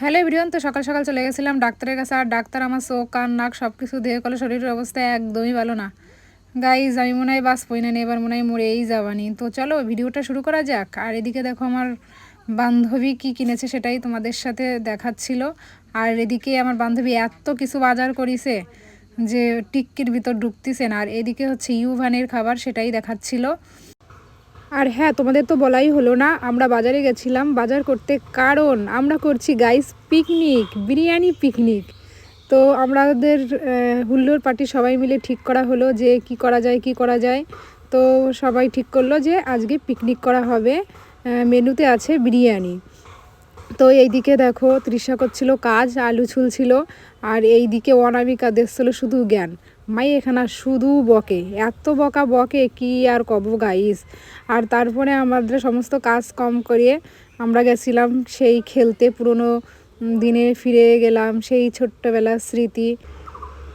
Hello everyone, তো সকাল সকাল চলে গেছিলাম ডাক্তারের কাছে, আর ডাক্তার আমার চোখ, কান, নাক সব কিছু দিয়ে কলে শরীরের অবস্থা একদমই ভালো না। গাইজ আমি মনে হয় বাস পই না এবার মনে হয় মরেই যাবানি। তো চলো ভিডিওটা শুরু করা যাক। আর এদিকে দেখো আমার বান্ধবী কি কিনেছে সেটাই তোমাদের সাথে দেখাচ্ছিল। আর এদিকে আমার বান্ধবী এত কিছু বাজার করিছে যে টিক্কির ভিতর ঢুকতেছে না। আর এদিকে হচ্ছে ইউভানের খাবার সেটাই দেখাচ্ছিল। আর হ্যাঁ তোমাদের তো বলাই হলো না আমরা বাজারে গেছিলাম। বাজার করতে কারণ আমরা করছি গাইস পিকনিক বিরিয়ানি পিকনিক তো আমাদের আহ, হুল্লোড় পার্টি সবাই মিলে ঠিক করা হলো যে কি করা যায় কি করা যায়। তো সবাই ঠিক করল যে আজকে পিকনিক করা হবে মেনুতে আছে বিরিয়ানি। তো এইদিকে দেখো তৃষা করছিল কাজ আলু ছুলছিল আর এইদিকে অনামিকা দেখছিল শুধু জ্ঞান। মাই, এখানে শুধু বকে। এত বকা বকে কি আর কব গাইস আর তারপরে আমাদের সমস্ত কাজ কম করিয়ে আমরা গেছিলাম সেই খেলতে পুরনো দিনে ফিরে গেলাম, সেই ছোট্টবেলার স্মৃতি।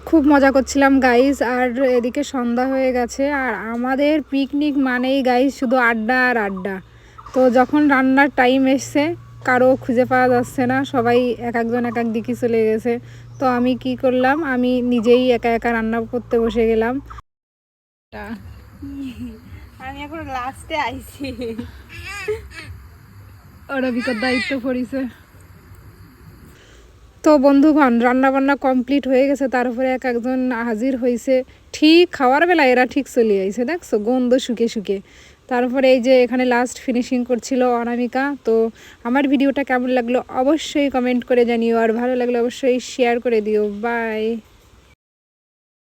খুব মজা করছিলাম গাইস আর এদিকে সন্ধ্যা হয়ে গেছে, আর আমাদের পিকনিক মানেই গাইস শুধু আড্ডা আর আড্ডা। তো যখন রান্নার টাইম এসছে কারও খুঁজে পাওয়া যাচ্ছে না সবাই এক একজন এক এক দিকে চলে গেছে। তো আমি কি করলাম? আমি নিজেই একা একা রান্না করতে বসে গেলাম। আমি এখন লাস্টে আইছি। ওরা বিকট দায়িত্ব পড়িছে। তো বন্ধুগণ রান্না বান্না কমপ্লিট হয়ে গেছে তারপরে এক একজন হাজির হয়েছে ঠিক খাওয়ার বেলা এরা ঠিক চলে আইছে দেখছ? গন্ধ শুকে শুকে। তারপরে এই যে এখানে লাস্ট ফিনিশিং করছিল অনামিকা, তো আমার ভিডিওটা কেমন লাগল অবশ্যই কমেন্ট করে জানিও, আর ভালো লাগলে অবশ্যই শেয়ার করে দিও বাই